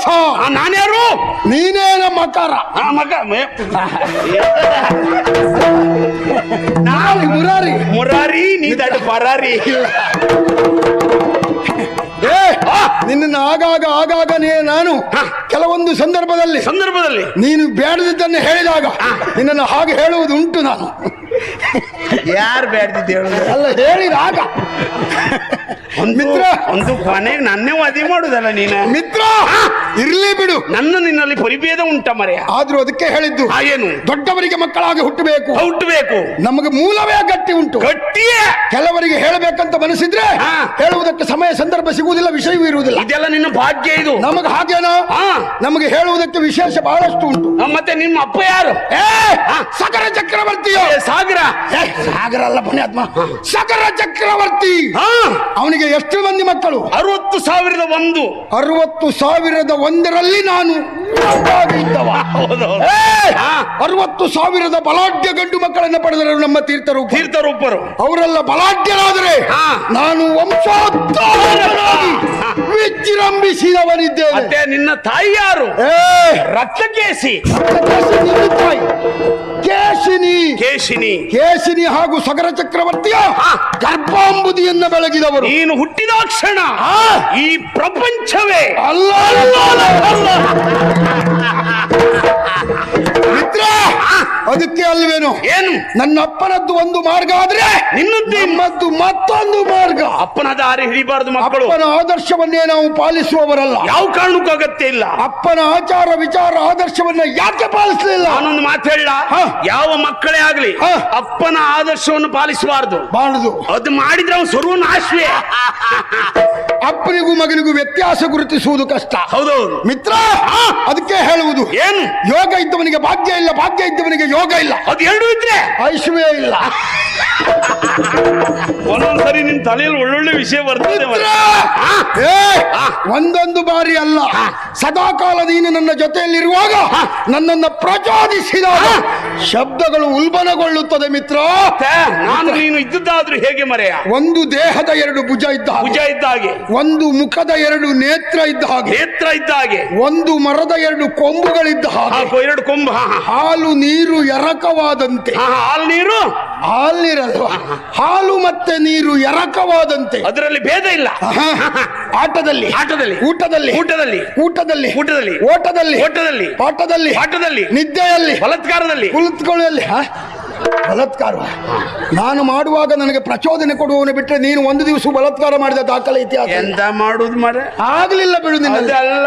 ಆ, ನಾನ್ಯಾರು? ನೀನೇ ನಮ್ಮ ಆ, ಮಗ ನಾನು ಮುರಾರಿ. ಮುರಾರಿ ನೀ ದಡ್ಡ ಪರಾರಿ. ಏ ನಿನ್ನನ್ನು ಆಗಾಗ ಆಗಾಗನೇ ನಾನು ಕೆಲವೊಂದು ಸಂದರ್ಭದಲ್ಲಿ ಸಂದರ್ಭದಲ್ಲಿ. ನೀನು ಬೇಡದಿದ್ದನ್ನು ಹೇಳಿದಾಗ ನಿನ್ನನ್ನು ಹಾಗೆ ಹೇಳುವುದು ಉಂಟು ನಾನು. ಯಾರು ಬೇಡದಿದ್ದೆ ಹೇಳುದು? ಅಲ್ಲ ಹೇಳಿದಾಗ ಮಿತ್ರ. ಒಂದು ಕೊನೆಗೆ ನನ್ನೇ ವದಿ ಮಾಡುದಲ್ಲ ನೀನು? ಮಿತ್ರ! ಇರ್ಲಿ ಬಿಡು. ನನ್ನ ನಿನ್ನಲ್ಲಿ ಪರಿಭೇದ ಉಂಟ ಮರೆಯ. ಆದ್ರೂ ಅದಕ್ಕೆ ಹೇಳಿದ್ದು ಆ ಏನು? ದೊಡ್ಡವರಿಗೆ ಮಕ್ಕಳಾಗಿ ಹುಟ್ಟಬೇಕು. ಹುಟ್ಟಬೇಕು. ನಮಗೆ ಮೂಲವೇ ಗಟ್ಟಿ ಉಂಟು. ಗಟ್ಟಿಯೇ? ಕೆಲವರಿಗೆ ಹೇಳಬೇಕಂತ ಮನಸ್ಸಿದ್ರೆ ಹಾ. ಹೇಳುವುದಕ್ಕೆ ಸಮಯ ಸಂದರ್ಭ ಸಿಗುವುದಿಲ್ಲ ವಿಷಯವೂ ಇರುವುದಿಲ್ಲ. ಇದೆಲ್ಲ ನಿನ್ನ ಭಾಗ್ಯ ಇದು. ನಮಗೆ ಹಾಗೇನೋ? ಹಾ. ನಮಗೆ ಹೇಳುವುದಕ್ಕೆ ವಿಶೇಷ ಬಹಳಷ್ಟು ಉಂಟು. ಮತ್ತೆ ನಿಮ್ಮ ಅಪ್ಪ ಯಾರು? ಏ! ಸಕರ ಚಕ್ರವರ್ತಿಯೋ? ಸಾಗರ. ಸಾಗರ ಅಲ್ಲ ಪುಣ್ಯಾತ್ಮ. ಸಾಗರ ಚಕ್ರವರ್ತಿ. ಅವನಿಗೆ ಎಷ್ಟು ಮಂದಿ ಮಕ್ಕಳು? ಅರವತ್ತು ಸಾವಿರದ ಒಂದು. ಅರವತ್ತು ಸಾವಿರದ ಒಂದರಲ್ಲಿ ನಾನು. ಅರವತ್ತು ಸಾವಿರದ ಬಲಾಢ್ಯ ಗಂಡು ಮಕ್ಕಳನ್ನ ಪಡೆದರು ನಮ್ಮ ತೀರ್ಥರು ತೀರ್ಥರೂಪರು. ಅವರೆಲ್ಲ ಬಲಾಢ್ಯರಾದರೆ. ನಾನು ವಂಶೋದ್ಧಾರಕನಾಗಿ ವಿಜೃಂಭಿಸಿದವನಿದ್ದೇನೆ. ನಿನ್ನ ತಾಯಿ ಯಾರು ರಕ್ತಕೇಸಿ ರಕ್ತಕೇಸಿ ಕೇಶಿನಿ. ಕೇಶಿನಿ ಹಾಗೂ ಸಗರ ಚಕ್ರವರ್ತಿಯ ಗರ್ಭಾಂಬುದಿಯನ್ನು ಬೆಳಗಿದವರು. ನೀನು ಹುಟ್ಟಿದ ಕ್ಷಣ ಈ ಪ್ರಪಂಚವೇ. ಅಲ್ಲ. ಅದಕ್ಕೆ ಅಲ್ವೇನು? ಏನು? ನನ್ನ ಅಪ್ಪನದ್ದು ಒಂದು ಮಾರ್ಗ ಆದ್ರೆ ನಿನ್ನದ್ದು? ಮತ್ತೊಂದು ಮಾರ್ಗ. ಅಪ್ಪನ ದಾರಿ ಹಿಡಿಬಾರದು ಮಕ್ಕಳು. ಅಪ್ಪನ ಆದರ್ಶವನ್ನೇ ನಾವು ಪಾಲಿಸುವವರಲ್ಲ. ಯಾವ ಕಾರಣಕ್ಕೂ ಅಗತ್ಯ ಇಲ್ಲ. ಅಪ್ಪನ ಆಚಾರ ವಿಚಾರ ಆದರ್ಶವನ್ನ ಯಾಕೆ ಪಾಲಿಸಲಿಲ್ಲ? ನಾನೊಂದು ಮಾತು ಹೇಳ. ಹಾ. ಯಾವ ಮಕ್ಕಳೇ ಆಗ್ಲಿ. ಅಪ್ಪನ ಆದರ್ಶವನ್ನು ಪಾಲಿಸಬಾರದು. ಬಾಳದು. ಅದು ಮಾಡಿದ್ರೆ ಅವನು ಸರ್ವನಾಶವೇ ಅಪ್ಪನಿಗೂ ಮಗನಿಗೂ ವ್ಯತ್ಯಾಸ ಗುರುತಿಸುವುದು ಕಷ್ಟ. ಹೌದೌದು. ಮಿತ್ರ ಅದಕ್ಕೆ ಹೇಳುವುದು. ಏನು? ಯೋಗ ಇದ್ದವನಿಗೆ ಭಾಗ್ಯ ಇಲ್ಲ ಭಾಗ್ಯ ಇದ್ದವನಿಗೆ ಯೋಗ ಇಲ್ಲ. ಅದು ಎರಡು ಇದ್ರೆ? ಐಶ್ವರ್ಯ ಇಲ್ಲ. ಒಂದೊಂದ್ಸರಿ ನಿನ್ ತಲೆಯಲ್ಲಿ ಒಳ್ಳೊಳ್ಳೆ ವಿಷಯ ಬರ್ತದೆ. ಒಂದೊಂದು ಬಾರಿ ಅಲ್ಲ. ಸದಾಕಾಲ ನೀನು ನನ್ನ ಜೊತೆಯಲ್ಲಿರುವಾಗ ನನ್ನನ್ನು ಪ್ರಚೋದಿಸಿದ ಶಬ್ದಗಳು ಉಲ್ಬಣಗೊಳ್ಳುತ್ತದೆ ಮಿತ್ರ. ನಾನು ನೀನು ಇದ್ದದ್ದಾದ್ರೂ ಹೇಗೆ ಮರೆಯ? ಒಂದು ದೇಹದ ಎರಡು ಭುಜ ಇದ್ದ. ಭುಜ ಇದ್ದ ಹಾಗೆ. ಒಂದು ಮುಖದ ಎರಡು ನೇತ್ರ ಇದ್ದ ಹಾಗೆ. ನೇತ್ರ ಇದ್ದ ಹಾಗೆ. ಒಂದು ಮರದ ಎರಡು ಕೊಂಬುಗಳಿದ್ದ ಹಾಗೆ. ಎರಡು ಕೊಂಬು ಹಾಲು ನೀರು ಎರಕವಾದಂತೆ. ಹಾಲು ನೀರು ಹಾಲು ನೀರು? ಹಾಲಿರಲ್ವ? ಹಾಲು ಮತ್ತೆ ನೀರು ಎರಕವಾದಂತೆ. ಅದರಲ್ಲಿ ಭೇದ ಇಲ್ಲ. ಆಟದಲ್ಲಿ. ಆಟದಲ್ಲಿ. ಊಟದಲ್ಲಿ. ಊಟದಲ್ಲಿ. ಊಟದಲ್ಲಿ. ಊಟದಲ್ಲಿ. ಓಟದಲ್ಲಿ. ಓಟದಲ್ಲಿ. ಪಾಠದಲ್ಲಿ. ಆಟದಲ್ಲಿ ನಿದ್ದೆಯಲ್ಲಿ. ಬಲತ್ಕಾರದಲ್ಲಿ. ಕುಳಿತುಕೊಳ್ಳಲ್ಲಿ? ಬಲಾತ್ಕಾರ. ನಾನು ಮಾಡುವಾಗ ನನಗೆ ಪ್ರಚೋದನೆ ಕೊಡುವವನು ಬಿಟ್ಟರೆ ನೀನು ಒಂದು ದಿವಸ ಬಲತ್ಕಾರ ಮಾಡಿದ ದಾಖಲೆ ಇತಿಹಾಸ. ಎಂತ ಮಾಡುದು ಮರೆ? ಆಗ್ಲಿಲ್ಲ ಬಿಡು ನಿನ್ನ ಅದಲ್ಲ.